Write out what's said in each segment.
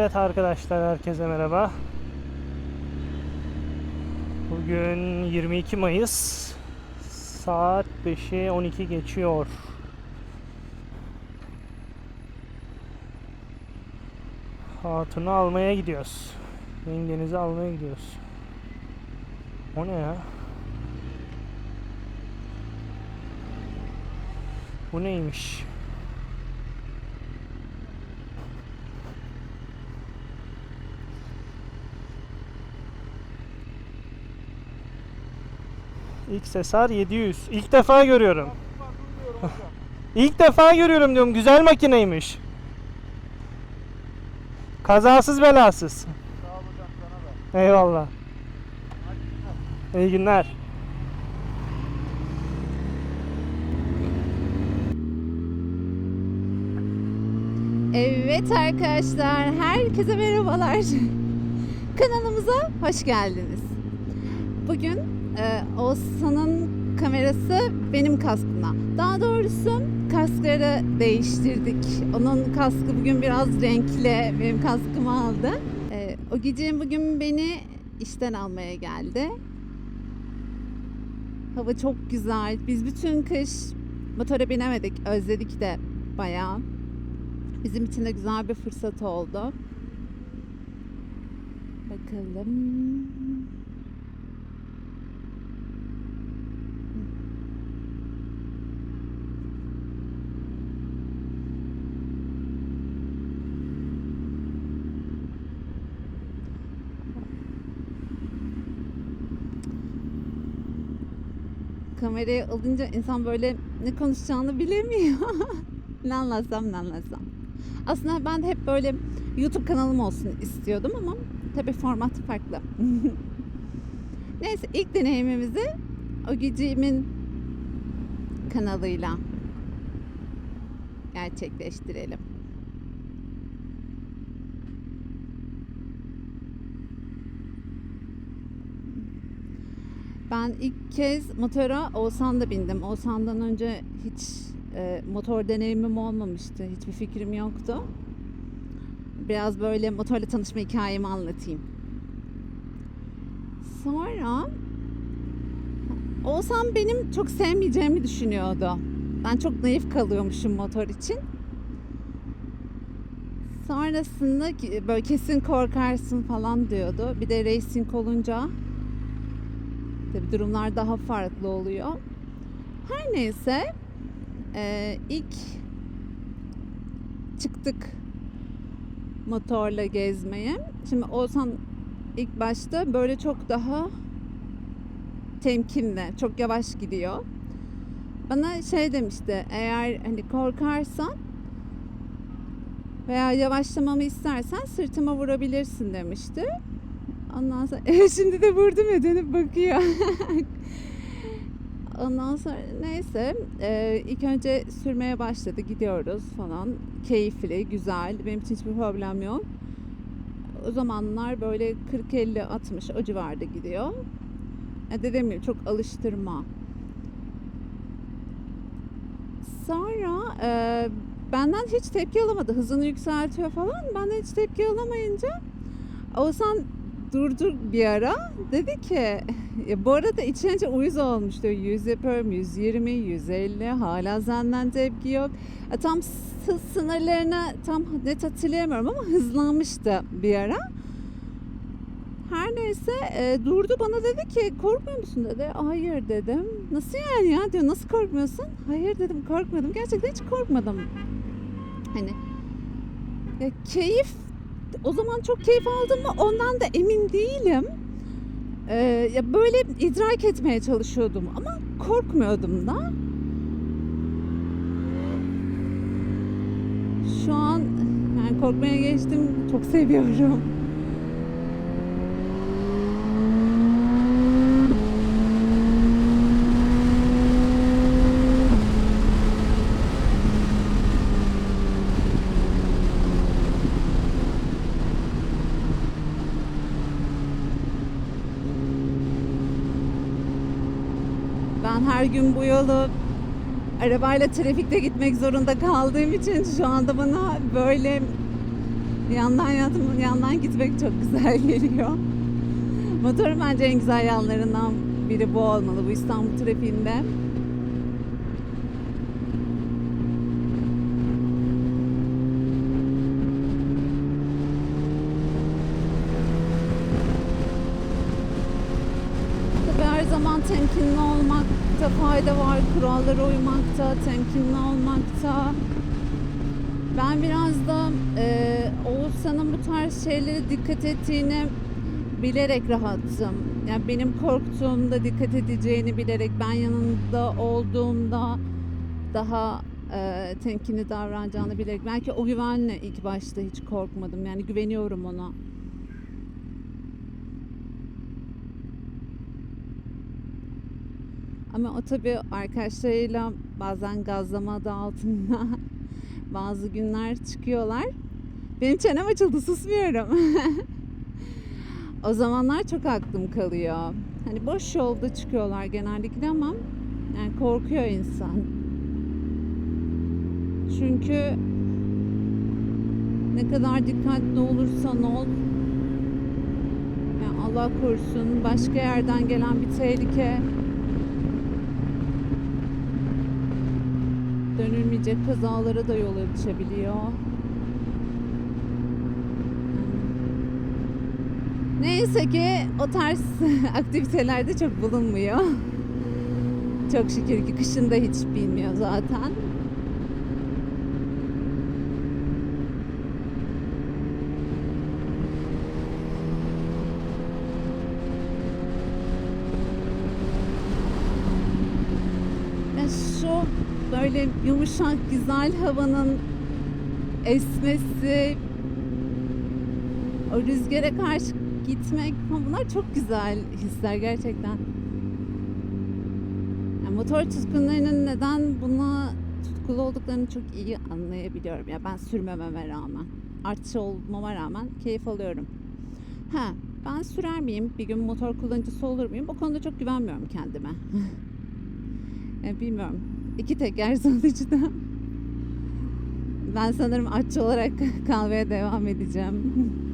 Evet arkadaşlar herkese merhaba. Bugün 22 Mayıs. Saat 5'i 12 geçiyor. Hatun'u almaya gidiyoruz. Yengenizi almaya gidiyoruz. O ne ya? Bu neymiş? XSR 700. İlk defa görüyorum. İlk defa görüyorum diyorum. Güzel makineymiş. Kazasız belasız. Sağ ol hocam sana da. Eyvallah. İyi günler. Evet arkadaşlar, herkese merhabalar. Kanalımıza hoş geldiniz. Bugün e, Oğuzhan'ın kamerası benim kaskımda. Daha doğrusu kaskları değiştirdik. Onun kaskı bugün biraz renkli, benim kaskımı aldı. E, o gece bugün beni işten almaya geldi. Hava çok güzel. Biz bütün kış motora binemedik, özledik de bayağı. Bizim için de güzel bir fırsat oldu. Bakalım. Kamerayı alınca insan böyle ne konuşacağını bilemiyor. ne anlatsam ne anlatsam. Aslında ben de hep böyle YouTube kanalım olsun istiyordum ama tabii format farklı. Neyse ilk deneyimimizi o gecimin kanalıyla gerçekleştirelim. Ben ilk kez motora Oğuzhan'da bindim. Oğuzhan'dan önce hiç e, motor deneyimim olmamıştı. Hiçbir fikrim yoktu. Biraz böyle motorla tanışma hikayemi anlatayım. Sonra Oğuzhan benim çok sevmeyeceğimi düşünüyordu. Ben çok naif kalıyormuşum motor için. Sonrasında böyle kesin korkarsın falan diyordu. Bir de racing olunca tabii durumlar daha farklı oluyor. Her neyse ee, ilk çıktık motorla gezmeye. Şimdi Oğuzhan ilk başta böyle çok daha temkinli, çok yavaş gidiyor. Bana şey demişti, eğer hani korkarsan veya yavaşlamamı istersen sırtıma vurabilirsin demişti. Ondan sonra evet şimdi de vurdum ya dönüp bakıyor. Ondan sonra neyse e, ilk önce sürmeye başladı gidiyoruz falan keyifli güzel benim için hiçbir problem yok. O zamanlar böyle 40-50-60 o civarda gidiyor. Ya dediğim gibi çok alıştırma. Sonra e, benden hiç tepki alamadı. Hızını yükseltiyor falan. Benden hiç tepki alamayınca Oğuzhan durdu bir ara. Dedi ki ya bu arada içince uyuz olmuştu. 100 yapıyorum, 120, 150 hala senden tepki yok. Ya tam hız sınırlarını tam net hatırlayamıyorum ama hızlanmıştı bir ara. Her neyse e, durdu bana dedi ki korkmuyor musun dedi. Hayır dedim. Nasıl yani ya diyor nasıl korkmuyorsun? Hayır dedim korkmadım. Gerçekten hiç korkmadım. Hani ya keyif o zaman çok keyif aldım mı ondan da emin değilim. Ee, ya böyle idrak etmeye çalışıyordum ama korkmuyordum da. Şu an yani korkmaya geçtim. Çok seviyorum. Ben her gün bu yolu arabayla trafikte gitmek zorunda kaldığım için şu anda bana böyle Yandan yatım, yandan gitmek çok güzel geliyor. Motorun bence en güzel yanlarından biri bu olmalı bu İstanbul trafiğinde. Tabii her zaman temkinli olmakta fayda var. Kurallara uymakta, temkinli olmakta. Ben biraz da e, Oğuzhan'ın bu tarz şeylere dikkat ettiğini bilerek rahattım. Yani benim korktuğumda dikkat edeceğini bilerek ben yanında olduğumda daha e, temkinli davranacağını bilerek. Belki o güvenle ilk başta hiç korkmadım. Yani güveniyorum ona. Ama o tabii arkadaşlarıyla bazen gazlama adı altında bazı günler çıkıyorlar. Benim çenem açıldı susmuyorum. o zamanlar çok aklım kalıyor. Hani boş yolda çıkıyorlar genellikle ama yani korkuyor insan. Çünkü ne kadar dikkatli olursan ol yani Allah korusun başka yerden gelen bir tehlike dönülmeyecek kazalara da yol açabiliyor. Neyse ki o tarz aktivitelerde çok bulunmuyor. Çok şükür ki kışın da hiç bilmiyor zaten. Ya şu böyle yumuşak güzel havanın esmesi o rüzgara karşı gitmek bunlar çok güzel hisler gerçekten. Yani motor tutkunlarının neden buna tutkulu olduklarını çok iyi anlayabiliyorum. Ya ben sürmememe rağmen, artçı olmama rağmen keyif alıyorum. Ha, ben sürer miyim? Bir gün motor kullanıcısı olur muyum? O konuda çok güvenmiyorum kendime. Yani bilmiyorum. İki teker sonuçta. Ben sanırım artçı olarak kalmaya devam edeceğim.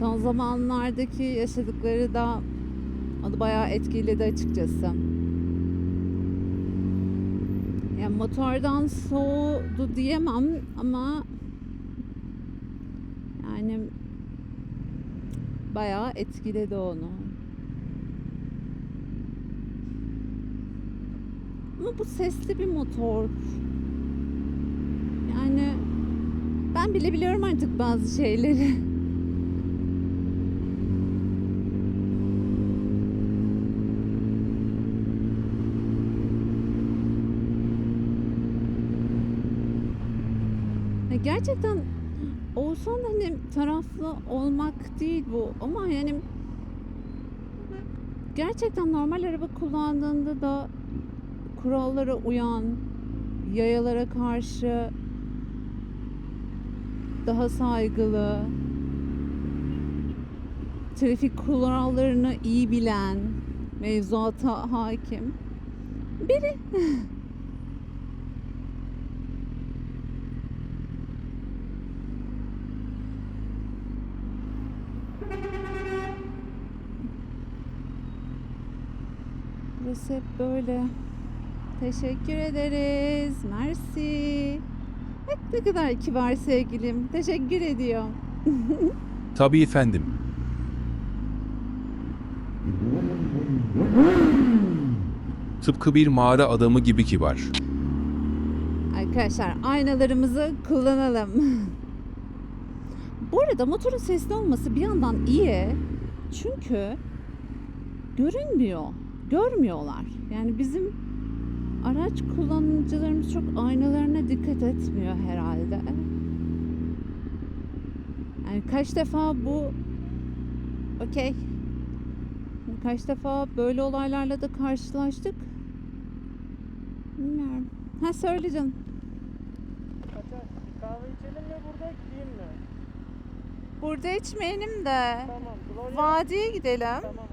Son zamanlardaki yaşadıkları da onu bayağı etkiledi açıkçası. Yani motordan soğudu diyemem ama yani bayağı etkiledi onu. Ama bu sesli bir motor. Yani ben bile biliyorum artık bazı şeyleri. Gerçekten olsan hani taraflı olmak değil bu ama yani gerçekten normal araba kullandığında da kurallara uyan, yayalara karşı daha saygılı, trafik kurallarını iyi bilen, mevzuata hakim biri. Burası hep böyle. Teşekkür ederiz. Mersi. Bak ne kadar kibar sevgilim. Teşekkür ediyorum. Tabii efendim. Tıpkı bir mağara adamı gibi kibar. Arkadaşlar aynalarımızı kullanalım. Bu arada motorun sesli olması bir yandan iyi. Çünkü görünmüyor. Görmüyorlar. Yani bizim araç kullanıcılarımız çok aynalarına dikkat etmiyor herhalde. Yani kaç defa bu okey. Kaç defa böyle olaylarla da karşılaştık. Bilmiyorum. Ha söyle canım. Kaçar. Bir kahve içelim mi burada gideyim mi? Burada içmeyelim de Tamam. Gloria. vadiye gidelim. Tamam